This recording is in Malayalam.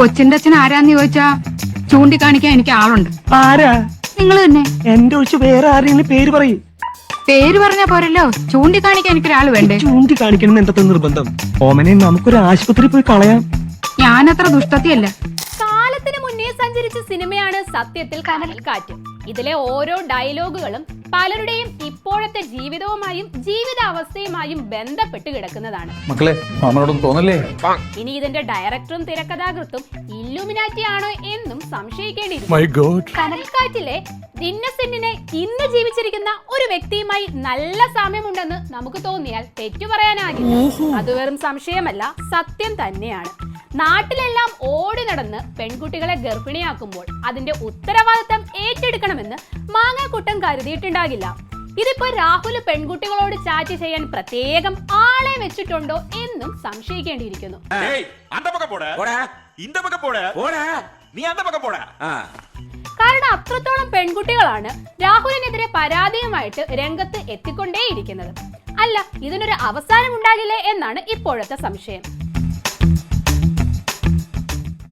കൊച്ചിന്റെ അച്ഛൻ ആരാന്ന് ചോദിച്ചാ ചൂണ്ടിക്കാണിക്കാൻ എനിക്ക് ആളുണ്ട്. ആരാ? നിങ്ങൾ തന്നെ. എന്റെ ഒഴിച്ച് വേറെ ആരെങ്കിലും പേര് പറയും. പേര് പറഞ്ഞാ പോരല്ലോ. ചൂണ്ടിക്കാണിക്കാൻ എനിക്കൊരാൾ വേണ്ടേ? ചൂണ്ടിക്കാണിക്കണം എന്തൊക്കെ നിർബന്ധം? ഓമനെ നമുക്കൊരു ആശുപത്രി പോയി കളയാം. ഞാനത്ര ദുഷ്ടത്തിയല്ല. കാലത്തിന് മുന്നേ സഞ്ചരിച്ച സിനിമയാണ് സത്യത്തിൽ കാറ്റ്. ഇതിലെ ഓരോ ഡയലോഗുകളും പലരുടെയും ഇപ്പോഴത്തെ ജീവിതവുമായും ജീവിതാവസ്ഥയുമായും ബന്ധപ്പെട്ട് കിടക്കുന്നതാണ്. മക്കളെ തോന്നല്ലേ? ഇനി ഇതിന്റെ ഡയറക്ടറും തിരക്കഥാകൃത്തും ഇല്ലുമിനാറ്റി ആണോ എന്നും സംശയിക്കേണ്ടിയിരിക്കും കനൽക്കാറ്റിലെ ഇന്ന് ജീവിച്ചിരിക്കുന്ന ഒരു വ്യക്തിയുമായി നല്ല സാമ്യമുണ്ടെന്ന് നമുക്ക് തോന്നിയാൽ തെറ്റു പറയാനാകില്ല. അത് വെറും സംശയമല്ല സത്യം തന്നെയാണ്. നാട്ടിലെല്ലാം ഓടി നടന്ന് പെൺകുട്ടികളെ ഗർഭിണിയാക്കുമ്പോൾ അതിന്റെ ഉത്തരവാദിത്തം ഏറ്റെടുക്കണമെന്ന് മാങ്ങാക്കൂട്ടം കരുതിയിട്ടുണ്ടാകില്ല. ഇതിപ്പോ രാഹുൽ പെൺകുട്ടികളോട് ചാറ്റ് ചെയ്യാൻ പ്രത്യേകം ആളെ വെച്ചിട്ടുണ്ടോ എന്നും സംശയിക്കേണ്ടിയിരിക്കുന്നു. കാരണം അത്രത്തോളം പെൺകുട്ടികളാണ് രാഹുലിനെതിരെ പരാതിയുമായിട്ട് രംഗത്ത് എത്തിക്കൊണ്ടേയിരിക്കുന്നത്. അല്ല ഇതിനൊരു അവസാനം ഉണ്ടാകില്ലേ എന്നാണ് ഇപ്പോഴത്തെ സംശയം.